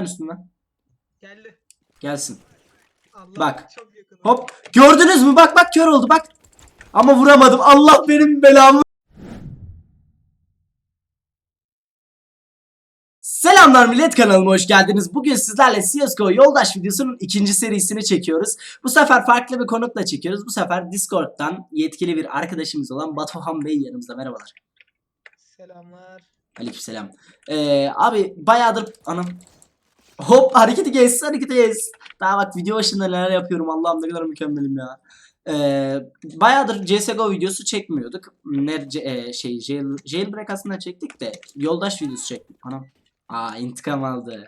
lan üstünden. Geldi. Gelsin. Allah Bak. Çok yakın. Hop. Gördünüz mü? Bak bak kör oldu bak. Ama vuramadım. Allah benim belamı. Selamlar millet kanalıma hoş geldiniz. Bugün sizlerle CSGO yoldaş videosunun ikinci serisini çekiyoruz. Bu sefer farklı bir konukla çekiyoruz. Bu sefer Discord'dan yetkili bir arkadaşımız olan Batuhan Bey yanımızda. Merhabalar. Selamlar. Aleykümselam. Ee, abi bayağıdır anam. Hop hareketi kes hareketi kes. Daha bak video başında neler yapıyorum Allah'ım ne kadar mükemmelim ya. Ee, bayağıdır CSGO videosu çekmiyorduk. Ne e, şey jail, jailbreak aslında çektik de yoldaş videosu çektik. Anam. Aa intikam aldı.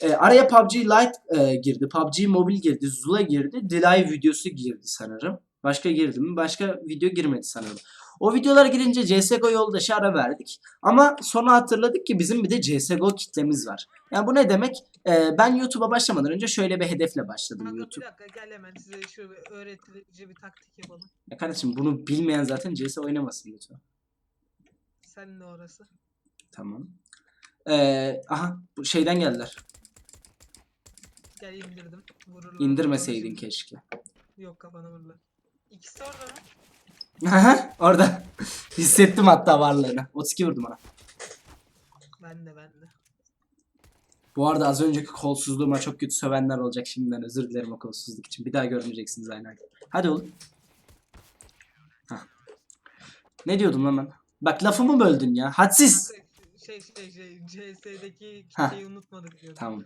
Ee, araya PUBG Lite e, girdi. PUBG Mobile girdi. Zula girdi. Delay videosu girdi sanırım. Başka girdi mi? Başka video girmedi sanırım. O videolar girince CSGO yoldaşı ara verdik. Ama sonra hatırladık ki bizim bir de CSGO kitlemiz var. Yani bu ne demek? Ee, ben YouTube'a başlamadan önce şöyle bir hedefle başladım Kanka YouTube. bir dakika gel hemen size şu öğretici bir taktik yapalım. Ya kardeşim bunu bilmeyen zaten CS oynamasın lütfen. Sen de orası. Tamam. Ee, aha bu şeyden geldiler. Gel indirdim. Vururlar. İndirmeseydin keşke. Yok kafana vururlar. İkisi orada mı? Aha, Orada. Hissettim hatta varlığını. 32 vurdum ona. Ben de ben de. Bu arada az önceki kolsuzluğuma çok kötü sövenler olacak şimdiden. Özür dilerim o kolsuzluk için. Bir daha görmeyeceksiniz aynı anda. Hadi oğlum. Hah. Ne diyordum lan ben? Bak lafımı böldün ya. Hadsiz. Şey şey şey CS'deki kitleyi unutmadık diyordum. Tamam.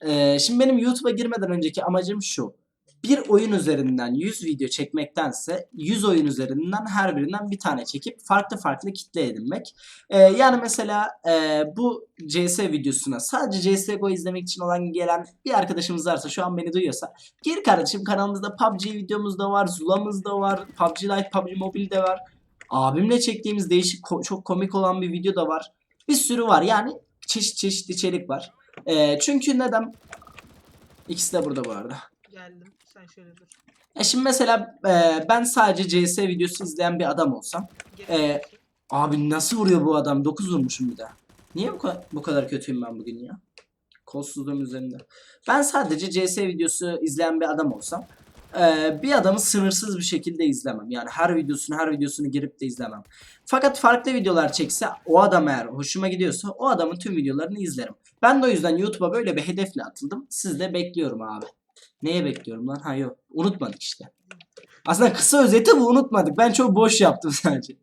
Ee, şimdi benim YouTube'a girmeden önceki amacım şu. Bir oyun üzerinden 100 video çekmektense 100 oyun üzerinden her birinden bir tane çekip farklı farklı kitle edinmek. Ee, yani mesela e, bu CS videosuna sadece CSGO izlemek için olan gelen bir arkadaşımız varsa şu an beni duyuyorsa gir kardeşim kanalımızda PUBG videomuz da var, Zula'mız da var, PUBG Lite, PUBG Mobile de var. Abimle çektiğimiz değişik ko- çok komik olan bir video da var. Bir sürü var yani çeşit çeşit içerik var. Ee, çünkü neden? İkisi de burada bu arada. Geldim. Sen şöyle dur. E şimdi mesela e, ben sadece CS videosu izleyen bir adam olsam. Gel. Abi nasıl vuruyor bu adam? 9 vurmuşum bir daha. Niye bu, ka- bu kadar kötüyüm ben bugün ya? Kolsuzluğum üzerinde. Ben sadece CS videosu izleyen bir adam olsam. e, bir adamı sınırsız bir şekilde izlemem. Yani her videosunu her videosunu girip de izlemem. Fakat farklı videolar çekse o adam eğer hoşuma gidiyorsa o adamın tüm videolarını izlerim. Ben de o yüzden YouTube'a böyle bir hedefle atıldım. Siz de bekliyorum abi. Neye bekliyorum lan? Ha yok. Unutmadık işte. Aslında kısa özeti bu unutmadık. Ben çok boş yaptım sadece.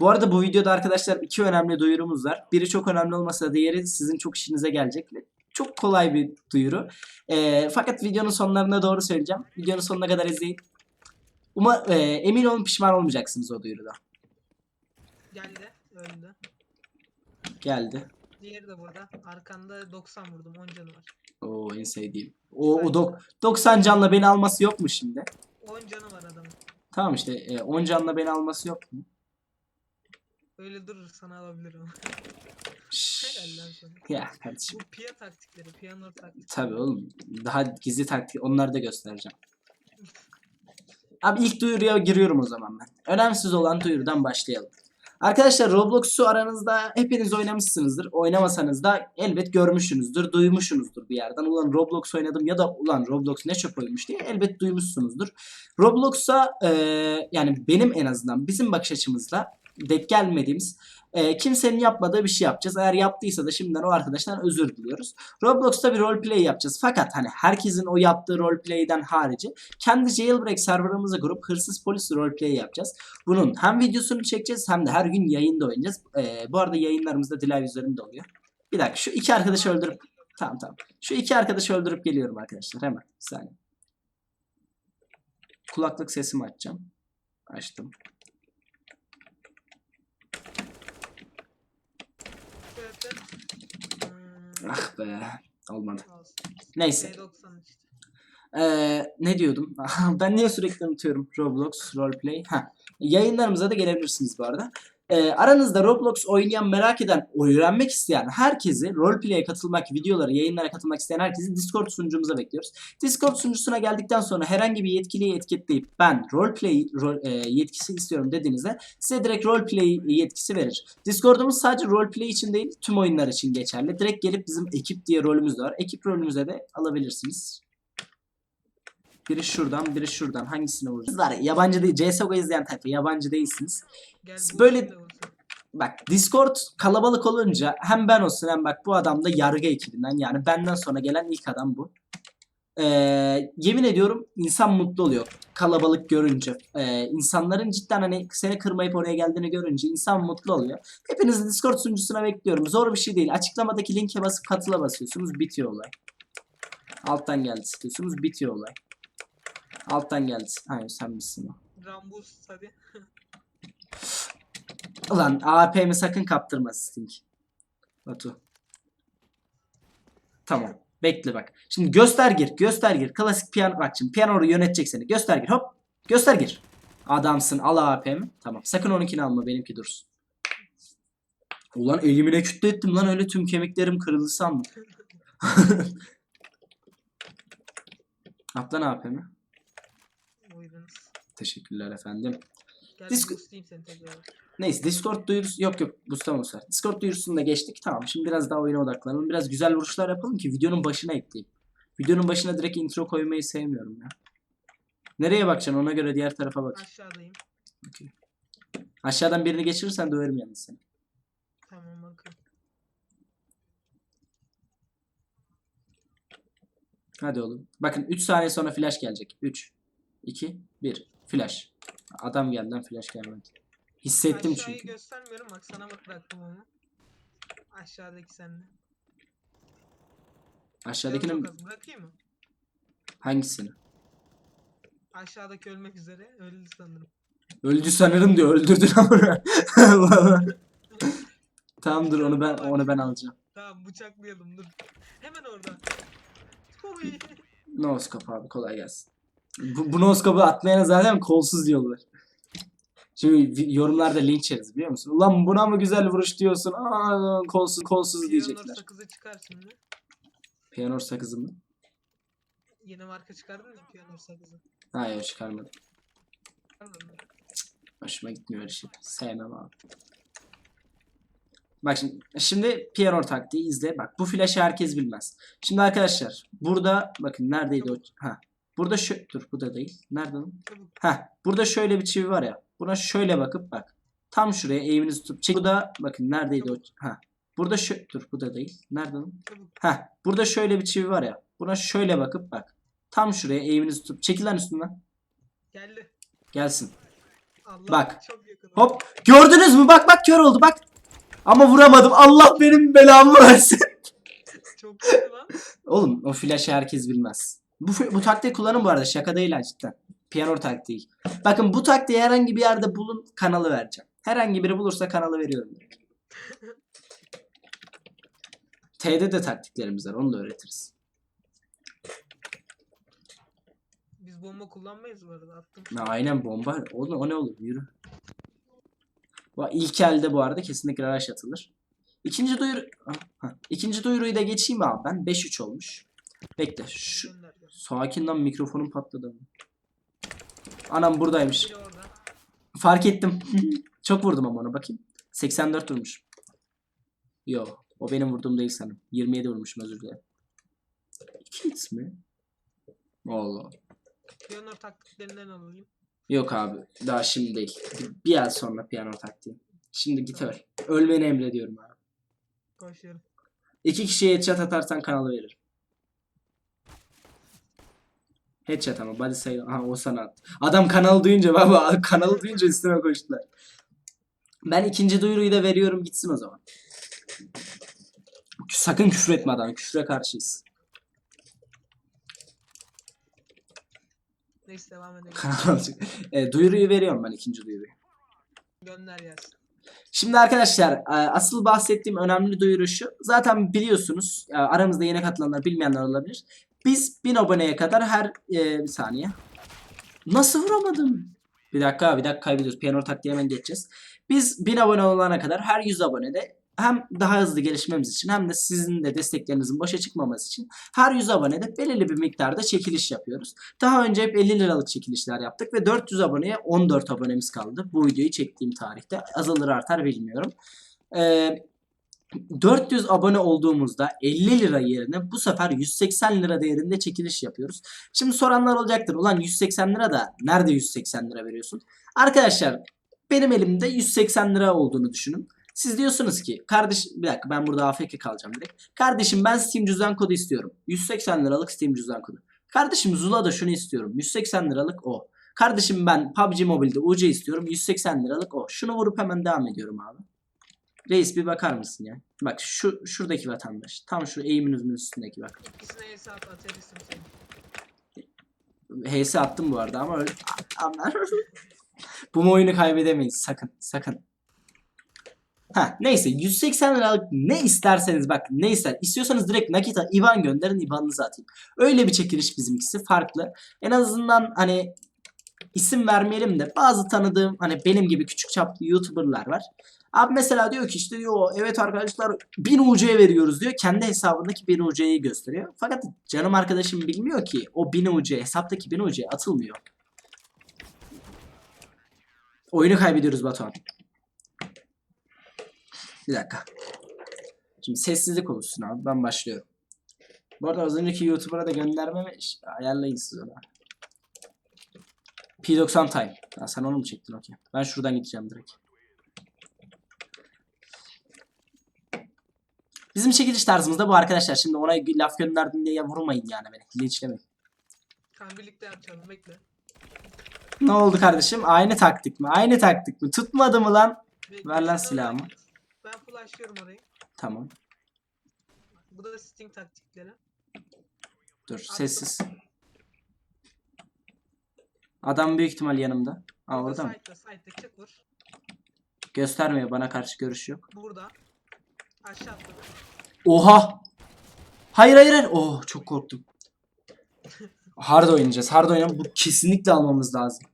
Bu arada bu videoda arkadaşlar iki önemli duyurumuz var. Biri çok önemli olmasa diğeri sizin çok işinize gelecek çok kolay bir duyuru. Ee, fakat videonun sonlarına doğru söyleyeceğim. Videonun sonuna kadar izleyin. Uma, e, emin olun pişman olmayacaksınız o duyuruda. Geldi. Öldü. Geldi. Diğeri de burada. Arkanda 90 vurdum. 10 canı var. Oo en sevdiğim. O, o dok- 90 canla beni alması yok mu şimdi? 10 canı var adamın. Tamam işte e, 10 canla beni alması yok mu? Öyle durur sana. Helal lan sana. Ya kardeşim. Bu piya taktikleri, piyano taktikleri. Tabii oğlum. Daha gizli taktik onları da göstereceğim. Abi ilk duyuruya giriyorum o zaman ben. Önemsiz olan duyurudan başlayalım. Arkadaşlar Roblox'u aranızda hepiniz oynamışsınızdır. Oynamasanız da elbet görmüşsünüzdür, duymuşsunuzdur bir yerden. Ulan Roblox oynadım ya da ulan Roblox ne çöp oyunmuş diye elbet duymuşsunuzdur. Roblox'a eee, yani benim en azından bizim bakış açımızla denk gelmediğimiz eee, kimsenin yapmadığı bir şey yapacağız. Eğer yaptıysa da şimdiden o arkadaştan özür diliyoruz. Roblox'ta bir roleplay yapacağız. Fakat hani herkesin o yaptığı roleplay'den harici kendi jailbreak serverımıza kurup hırsız polis roleplay yapacağız. Bunun hem videosunu çekeceğiz hem de her gün yayında oynayacağız. Ee, bu arada yayınlarımızda Dilay üzerinde oluyor. Bir dakika şu iki arkadaşı öldürüp tamam tamam. Şu iki arkadaşı öldürüp geliyorum arkadaşlar hemen. Bir saniye. Kulaklık sesimi açacağım. Açtım. Evet, evet. Hmm, Ah be. Olmadı. olsun. Neyse. P90 işte. Ee, ne diyordum? ben niye sürekli unutuyorum Roblox roleplay? Ha. Yayınlarımıza da gelebilirsiniz bu arada. Ee, aranızda Roblox oynayan, merak eden, öğrenmek isteyen herkesi, roleplay'e katılmak, videoları, yayınlara katılmak isteyen herkesi Discord sunucumuza bekliyoruz. Discord sunucusuna geldikten sonra herhangi bir yetkiliyi etiketleyip ben roleplay rol, e, yetkisi istiyorum dediğinizde size direkt roleplay yetkisi verir. Discord'umuz sadece roleplay için değil tüm oyunlar için geçerli. Direkt gelip bizim ekip diye rolümüz var. Ekip rolümüze de alabilirsiniz. Biri şuradan, biri şuradan. Hangisine vuracağız? Var ya, yabancı değil. CSGO izleyen tayfa. Yabancı değilsiniz. Gel böyle-. Bak Discord kalabalık olunca hem ben olsun hem bak bu adam da yargı ekibinden yani benden sonra gelen ilk adam bu. Ee, yemin ediyorum insan mutlu oluyor kalabalık görünce. Ee, insanların cidden hani seni kırmayıp oraya geldiğini görünce insan mutlu oluyor. Hepinizi Discord sunucusuna bekliyorum. Zor bir şey değil. Açıklamadaki linke basıp katıla basıyorsunuz. Bitiyor olay. Alttan geldi istiyorsunuz. Bitiyor olay. Alttan geldi. Hayır sen misin o. Rambus hadi. Ulan AWP'mi sakın kaptırma Sting. Batu. Tamam. Bekle bak. Şimdi göster gir. Göster gir. Klasik piyano. Bak şimdi piyanoyu yönetecek seni. Göster gir. Hop. Göster gir. Adamsın. Al AWP'mi. Tamam. Sakın onunkini alma. Benimki dursun. Ulan elimine kütle ettim lan öyle tüm kemiklerim kırıldı sandım. At lan AWP'mi. Buyurunuz. Teşekkürler efendim. Gel Disco- boostlayayım seni tekrar. Neyse Discord duyurusu yok yok boostamamız var. Discord duyurusunu da geçtik. Tamam şimdi biraz daha oyuna odaklanalım. Biraz güzel vuruşlar yapalım ki videonun başına ekleyeyim. Videonun başına direkt intro koymayı sevmiyorum ya. Nereye bakacaksın ona göre diğer tarafa bak. Aşağıdayım. Aşağıdan birini geçirirsen döverim yalnız seni. Tamam bakın. Hadi oğlum. Bakın 3 saniye sonra flash gelecek. 3, 2, 1. Flash. Adam geldi lan flash gelmedi. Hissettim Aşağıyı çünkü. göstermiyorum bak sana bıraktım onu. Aşağıdaki sende. Aşağıdakinin Çok az. Bırakayım mı? hangisini? Aşağıdaki ölmek üzere. Öldü sanırım. Öldü sanırım diyor. Öldürdün ama. tamam dur onu ben onu ben alacağım. Tamam bıçaklayalım dur. Hemen orada. Oy. Noskop abi kolay gelsin. Bu, bu noskopu atmayana zaten kolsuz diyorlar. Şimdi yorumlarda linç yeriz biliyor musun? Ulan buna mı güzel vuruş diyorsun? Aa kolsuz kolsuz Piyano diyecekler. sakızı çıkar şimdi. Piyano sakızı mı? Yeni marka çıkardın ya piyano sakızı. Hayır çıkarmadım. Çıkardın mı? Hoşuma gitmiyor öyle şey. Sevmem abi. Bak şimdi, şimdi piyano taktiği izle. Bak bu flaşı herkes bilmez. Şimdi arkadaşlar burada bakın neredeydi o? Ha. Burada şu dur bu da değil. Nerede. Ha, burada şöyle bir çivi var ya. Buna şöyle bakıp bak. Tam şuraya eğiminizi tutup çek. Burada bakın neredeydi o? Ha. Burada şu dur bu da değil. Nerede. Ha, burada şöyle bir çivi var ya. Buna şöyle bakıp bak. Tam şuraya eğiminizi tutup çekil lan üstünden. Geldi. Gelsin. Allah Bak. Hop. Gördünüz mü? Bak bak kör oldu bak. Ama vuramadım. Allah benim belamı versin. Çok kötü lan. Oğlum o flaşı herkes bilmez. Bu, bu taktiği kullanın bu arada. Şaka değil ha cidden. Piyano taktiği. Bakın bu taktiği herhangi bir yerde bulun kanalı vereceğim. Herhangi biri bulursa kanalı veriyorum. T'de de taktiklerimiz var. Onu da öğretiriz. Biz bomba kullanmayız bu arada attım. Ha, aynen bomba. O, o ne olur? Yürü. Bu ilk elde bu arada kesinlikle araç atılır. İkinci duyuru... Ha, ha. İkinci duyuruyu da geçeyim abi ben. 5-3 olmuş. Bekle. Şu... Sakin lan mikrofonum patladı. Anam buradaymış. Fark ettim. Çok vurdum ama ona bakayım. 84 vurmuş. Yo. O benim vurduğum değil sanırım. 27 vurmuşum özür dilerim. 2 hit mi? Allah. Piyano taktiklerinden alayım. Yok abi. Daha şimdi değil. Bir, ay sonra piyano taktiği. Şimdi git öl. Ölmeni emrediyorum abi. Koşuyorum. İki kişiye headshot atarsan kanalı veririm. Headshot ama body sayı. Ha o sana attı. Adam kanalı duyunca baba kanalı duyunca üstüne koştular. Ben ikinci duyuruyu da veriyorum gitsin o zaman. Sakın küfür etme adam. Küfre karşıyız. Neyse devam edelim. Kanal alacak. E, duyuruyu veriyorum ben ikinci duyuruyu. Gönder gelsin. Şimdi arkadaşlar e, asıl bahsettiğim önemli duyuru şu. Zaten biliyorsunuz e, aramızda yeni katılanlar bilmeyenler olabilir. Biz 1000 aboneye kadar her e, bir saniye. Nasıl vuramadım? Bir dakika bir dakika kaybediyoruz. Piyano taktiği hemen geçeceğiz. Biz 1000 abone olana kadar her 100 abonede hem daha hızlı gelişmemiz için hem de sizin de desteklerinizin boşa çıkmaması için her 100 abonede belirli bir miktarda çekiliş yapıyoruz. Daha önce hep 50 liralık çekilişler yaptık ve 400 aboneye 14 abonemiz kaldı. Bu videoyu çektiğim tarihte azalır artar bilmiyorum. Ee, 400 abone olduğumuzda 50 lira yerine bu sefer 180 lira değerinde çekiliş yapıyoruz. Şimdi soranlar olacaktır. Ulan 180 lira da nerede 180 lira veriyorsun? Arkadaşlar benim elimde 180 lira olduğunu düşünün. Siz diyorsunuz ki kardeş bir dakika ben burada AFK kalacağım direkt. Kardeşim ben Steam cüzdan kodu istiyorum. 180 liralık Steam cüzdan kodu. Kardeşim Zula da şunu istiyorum. 180 liralık o. Kardeşim ben PUBG Mobile'de UC istiyorum. 180 liralık o. Şunu vurup hemen devam ediyorum abi. Reis bir bakar mısın ya? Bak şu şuradaki vatandaş. Tam şu eğiminizin üstündeki bak. İkisine hesap atarısın seni. HS attım bu arada ama öyle. Ama- bu oyunu kaybedemeyiz sakın sakın. Ha neyse 180 liralık ne isterseniz bak ne ister. İstiyorsanız direkt nakit IBAN gönderin IBAN'ınızı atayım. Öyle bir çekiliş bizimkisi farklı. En azından hani isim vermeyelim de bazı tanıdığım hani benim gibi küçük çaplı YouTuber'lar var. Abi mesela diyor ki işte diyor evet arkadaşlar 1000 UC veriyoruz diyor. Kendi hesabındaki 1000 UC'yi gösteriyor. Fakat canım arkadaşım bilmiyor ki o 1000 UC hesaptaki 1000 UC atılmıyor. Oyunu kaybediyoruz Batuhan. Bir dakika. Şimdi sessizlik oluşsun abi. Ben başlıyorum. Bu arada az önceki YouTuber'a da göndermemi ayarlayın siz ona. P90 time. Ha, sen onu mu çektin? Okey. Ben şuradan gideceğim direkt. Bizim çekiliş tarzımızda bu arkadaşlar. Şimdi ona laf gönderdim diye vurmayın yani beni. Linçlemeyin. Kan birlikte yapacağım bekle. Ne oldu kardeşim? Aynı taktik mi? Aynı taktik mi? Tutmadı mı lan? Bekle, Ver lan silahımı. Ben flashlıyorum orayı. Tamam. Bu da Sting taktikleri. Dur sessiz. Adam büyük ihtimal yanımda. Aa orada mı? Çık vur. Göstermiyor bana karşı görüş yok. Burada. Aşağı. Oha! Hayır hayır hayır. Oh çok korktum. Hard oynayacağız. Hard oynayalım. Bu kesinlikle almamız lazım.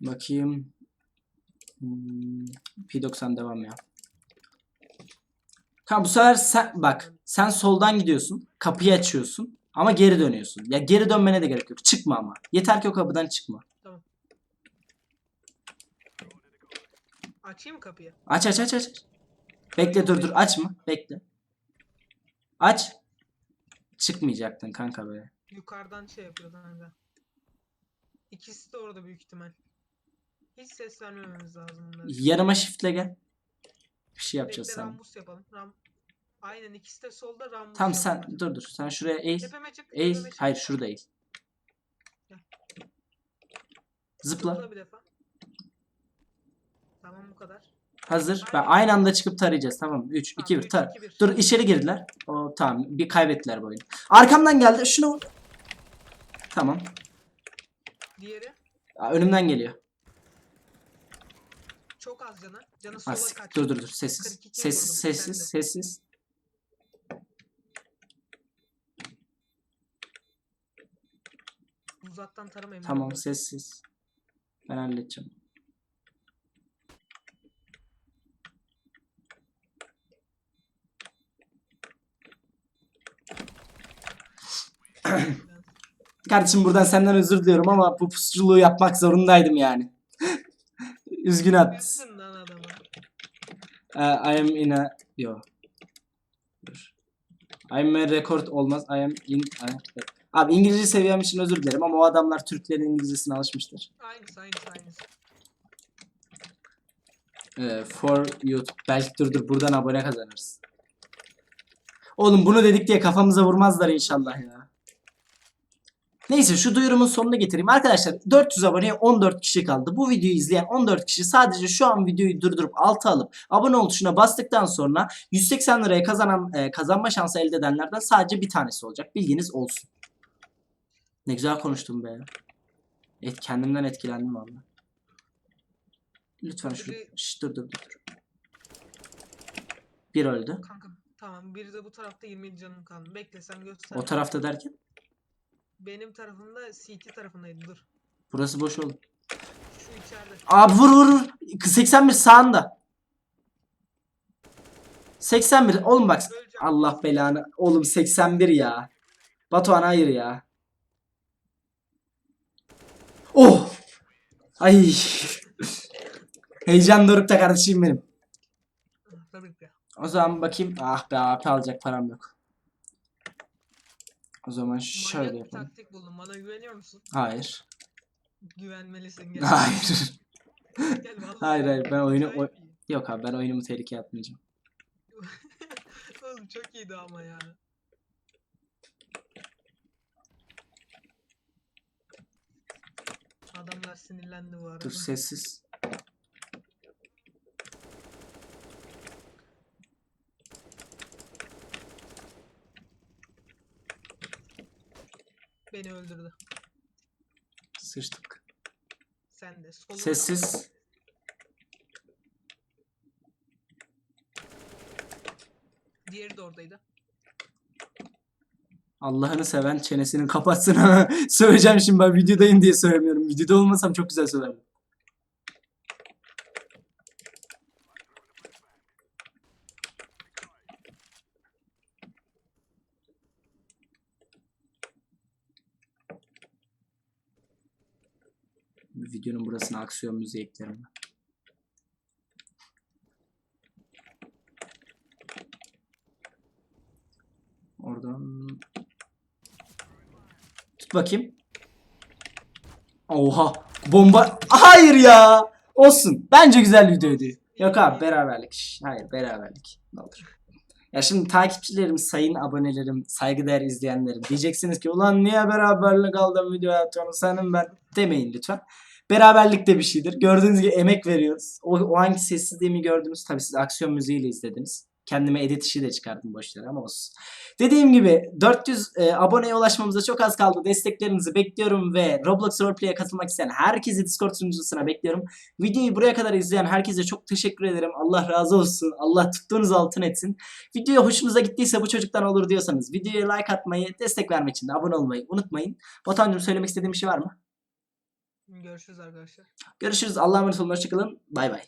Bakayım. Hmm, P90 devam ya. Tamam bu sefer sen bak sen soldan gidiyorsun. Kapıyı açıyorsun. Ama geri dönüyorsun. Ya geri dönmene de gerek yok. Çıkma ama. Yeter ki o kapıdan çıkma. Açayım kapıyı? Aç aç aç aç. Bekle dur dur açma. Bekle. Aç. Çıkmayacaktın kanka be. Yukarıdan şey yapıyor kanka. İkisi de orada büyük ihtimal. Hiç ses vermememiz lazım bunlara. Yanıma shiftle gel. Bir şey yapacağız Bekle sen. Rambus yapalım. Ram Aynen ikisi de solda Rambus Tamam yapalım. sen dur dur. Sen şuraya eğil. Tepeme çık. Eğil. tepeme çık. Hayır şurada eğil. Zıpla. Zıpla bir defa. Tamam bu kadar. Hazır. Ben aynı anda çıkıp tarayacağız. Tamam. 3 Tamam, 2 1 üç, tar. iki, bir. Dur içeri girdiler. O tamam. Bir kaybettiler bu oyunu. Arkamdan geldi. Şunu vur. Tamam. Diğeri Aa, Önümden geliyor. çok az canı. Canı Ha, sola sik- kaç. dur dur dur. Sessiz. 42 Sessiz vurdum, sessiz sessiz. Uzaktan tarama emin Tamam sessiz. Ben halledeceğim. Kardeşim buradan senden özür diliyorum ama bu pusuculuğu yapmak zorundaydım yani. Üzgün at. Üzgün lan adama. Uh, I am in a... Yo. Dur. I am a record olmaz. I am in a... Abi İngilizce seviyem için özür dilerim ama o adamlar Türklerin İngilizcesine alışmıştır. Aynısı aynısı aynısı. Ee, for YouTube. Belki dur dur buradan abone kazanırız. Oğlum bunu dedik diye kafamıza vurmazlar inşallah ya. Neyse şu duyurumun sonuna getireyim. Arkadaşlar 400 aboneye 14 kişi kaldı. Bu videoyu izleyen 14 kişi sadece şu an videoyu durdurup alta alıp abone ol tuşuna bastıktan sonra 180 liraya kazanan e, kazanma şansı elde edenlerden sadece bir tanesi olacak. Bilginiz olsun. Ne güzel konuştum be. Et, kendimden etkilendim valla. Lütfen. Bir- Şşş, dur dur dur. Bir öldü. Kanka tamam biri de bu tarafta 27 canım kaldı. Bekle sen göster. O tarafta derken? Benim tarafımda CT tarafındaydı dur. Burası boş oğlum. Şu içeride. Abi vur vur vur. 81 sağında. 81. Oğlum bak. Allah belanı. Oğlum 81 ya. Batuhan hayır ya. Oh. Ay. Heyecan dorukta kardeşim benim. O zaman bakayım. Ah be AP alacak param yok. O zaman şöyle Manyak bir yapalım. taktik buldum. Bana güveniyor musun? Hayır. Güvenmelisin. Gel. Hayır. Gel vallahi. Hayır hayır ben oyunu Acayip iyi. yok abi ben oyunumu tehlikeye atmayacağım. Oğlum çok iyiydi ama ya. Adamlar sinirlendi bu arada. Dur sessiz. Beni öldürdü. Sıçtık. Sen de. Solunda. Sessiz. Diğeri de oradaydı. Allah'ını seven çenesini kapatsın. Söyleyeceğim şimdi ben videodayım diye söylemiyorum. Videoda olmasam çok güzel söylerdim. Videonun burasına aksiyon müziği eklerim. Oradan Tut bakayım. Oha. Bomba. Hayır ya. Olsun. Bence güzel videoydu. Yok abi beraberlik. Hayır beraberlik. Ne olur. Ya şimdi takipçilerim, sayın abonelerim, saygıdeğer izleyenlerim diyeceksiniz ki ulan niye beraberlik aldın video atıyorsun senin ben demeyin lütfen. Beraberlik de bir şeydir. Gördüğünüz gibi emek veriyoruz. O, o anki sessizliğimi gördünüz. Tabii siz aksiyon müziğiyle izlediniz. Kendime edit işi de çıkardım boş yere ama olsun. Dediğim gibi 400 e, aboneye ulaşmamıza çok az kaldı. Desteklerinizi bekliyorum ve Roblox Roleplay'e katılmak isteyen herkesi Discord sunucusuna bekliyorum. Videoyu buraya kadar izleyen herkese çok teşekkür ederim. Allah razı olsun. Allah tuttuğunuz altın etsin. Video hoşunuza gittiyse bu çocuktan olur diyorsanız videoya like atmayı, destek vermek için de abone olmayı unutmayın. Batuhan'cığım söylemek istediğim bir şey var mı? Görüşürüz arkadaşlar. Görüşürüz. Allah'a emanet olun. Hoşçakalın. Bay bay.